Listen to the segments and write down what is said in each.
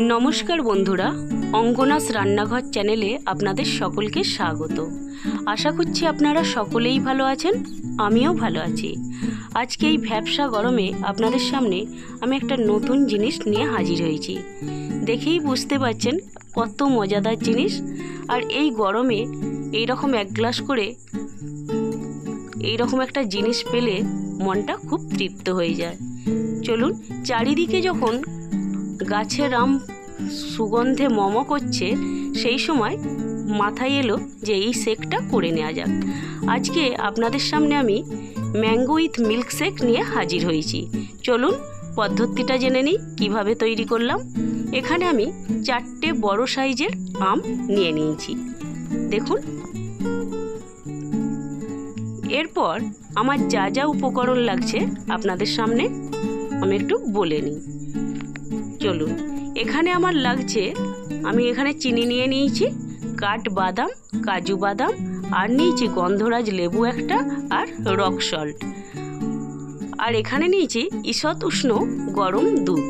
নমস্কার বন্ধুরা, অঙ্গনাস রান্নাঘর চ্যানেলে আপনাদের সকলকে স্বাগত। আশা করছি আপনারা সকলেই ভালো আছেন, আমিও ভালো আছি। আজকে এই ভ্যাবসা গরমে আপনাদের সামনে আমি একটা নতুন জিনিস নিয়ে হাজির হয়েছি। দেখেই বুঝতে পারছেন কত মজাদার জিনিস। আর এই গরমে এই রকম এক গ্লাস করে এই রকম একটা জিনিস পেলে মনটা খুব তৃপ্ত হয়ে যায়। চলুন, চারিদিকে যখন গাছের আম সুগন্ধে মম করছে, সেই সময় মাথায় এলো যে এই শেকটা করে নেওয়া যাক। আজকে আপনাদের সামনে আমি ম্যাঙ্গো উইথ মিল্ক শেক নিয়ে হাজির হয়েছি। চলুন পদ্ধতিটা জেনে নিই, কীভাবে তৈরি করলাম। এখানে আমি চারটে বড় সাইজের আম নিয়ে নিয়েছি। দেখুন। এরপর আমার যা যা উপকরণ লাগছে আপনাদের সামনে আমি একটু বলে নিই। চলুন। এখানে আমার লাগছে, আমি এখানে চিনি নিয়ে নিয়েছি, কাঠ বাদাম, কাজু বাদাম, আর নিয়েছি গন্ধরাজ লেবু একটা আর রক সল্ট। আর এখানে নিয়েছি ঈষৎ উষ্ণ গরম দুধ।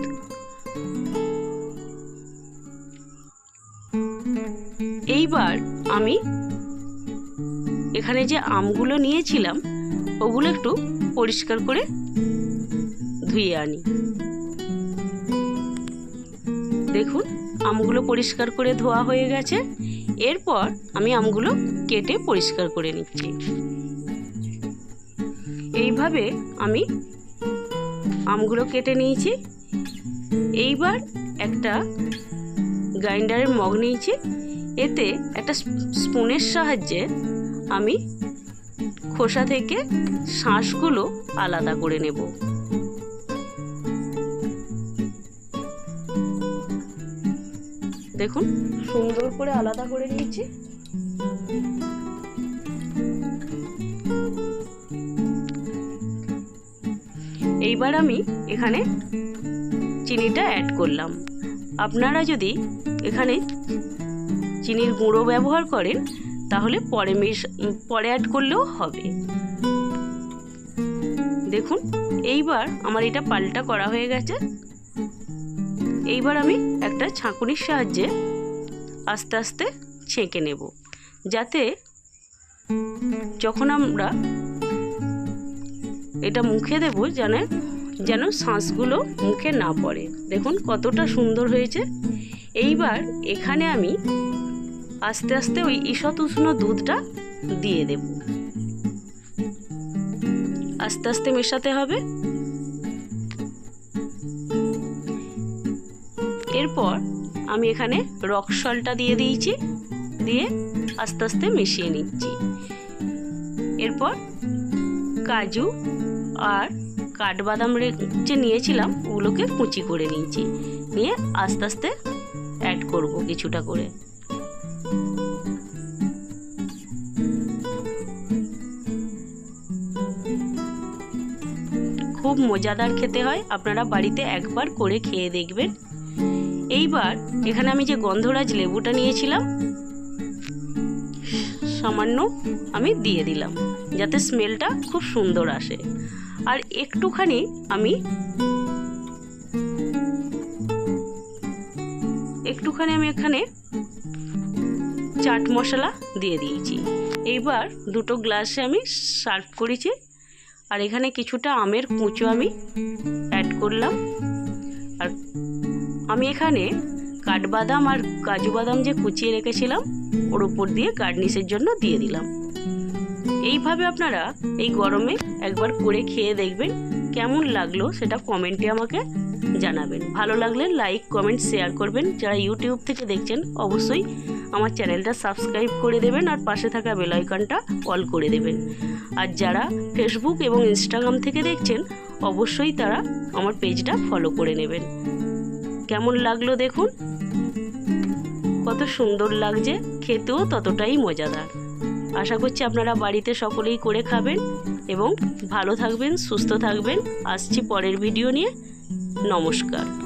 এইবার আমি এখানে যে আমগুলো নিয়েছিলাম, ওগুলো একটু পরিষ্কার করে ধুয়ে আনি। দেখুন, আমগুলো পরিষ্কার করে ধোয়া হয়ে গেছে। এরপর আমি আমগুলো কেটে পরিষ্কার করে নিচ্ছি। এইভাবে আমি আমগুলো কেটে নিয়েছি। এইবার একটা গ্রাইন্ডারের মগ নিয়েছি। এতে একটা স্পুনের সাহায্যে আমি খোসা থেকে শাঁসগুলো আলাদা করে নেব। দেখুন। সুন্দর করে আলাদা করে নিয়েছি। এইবার আমি এখানে চিনিটা অ্যাড করলাম। আপনারা যদি এখানে চিনির গুঁড়ো ব্যবহার করেন তাহলে পরে মেশ পরে অ্যাড করলেও হবে। দেখুন এইবার আমার এটা পাল্টা করা হয়ে গেছে। এইবার আমি একটা ছাঁকুনির সাহায্যে আস্তে আস্তে ছেঁকে নেব, যাতে যখন আমরা এটা মুখে দেব যেন যেন শ্বাসগুলো মুখে না পড়ে। দেখুন কতটা সুন্দর হয়েছে। এইবার এখানে আমি আস্তে আস্তে ওই ঈষৎ উষ্ণ দুধটা দিয়ে দেব। আস্তে আস্তে মেশাতে হবে। এরপর আমি এখানে রক সলটা দিয়ে দিয়েছি, দিয়ে আস্তে আস্তে মিশিয়ে নিচ্ছি। এরপর কাজু আর কাঠবাদাম যে নিয়েছিলাম, ওগুলোকে কুচি করে নিয়েছি। নিয়ে আস্তে আস্তে অ্যাড করব কিছুটা করে। খুব মজাদার খেতে হয়। আপনারা বাড়িতে একবার করে খেয়ে দেখবেন। এইবার এখানে আমি যে গন্ধরাজ লেবুটা নিয়েছিলাম, সামান্য আমি দিয়ে দিলাম, যাতে স্মেলটা খুব সুন্দর আসে। আর একটুখানি আমি একটুখানি আমি এখানে চাট মশলা দিয়ে দিয়েছি। এইবার দুটো গ্লাসে আমি সার্ভ করেছি, আর এখানে কিছুটা আমের কুঁচো আমি অ্যাড করলাম। আর আমি এখানে কাঠবাদাম আর কাজু বাদাম যে কুচিয়ে রেখেছিলাম, ওর উপর দিয়ে গার্নিশের জন্য দিয়ে দিলাম। এইভাবে আপনারা এই গরমে একবার করে খেয়ে দেখবেন, কেমন লাগল সেটা কমেন্টে আমাকে জানাবেন। ভালো লাগলে লাইক, কমেন্ট, শেয়ার করবেন। যারা ইউটিউব থেকে দেখছেন, অবশ্যই আমার চ্যানেলটা সাবস্ক্রাইব করে দেবেন আর পাশে থাকা বেলাইকনটা অল করে দেবেন। আর যারা ফেসবুক এবং ইনস্টাগ্রাম থেকে দেখছেন, অবশ্যই তারা আমার পেজটা ফলো করে নেবেন। কেমন লাগল দেখুন? কত সুন্দর লাগছে, খেতেও ততটাই মজাদার। আশা করছি আপনারা বাড়িতে সকলেই করে খাবেন এবং ভালো থাকবেন, সুস্থ থাকবেন। আসছি পরের ভিডিও নিয়ে। নমস্কার।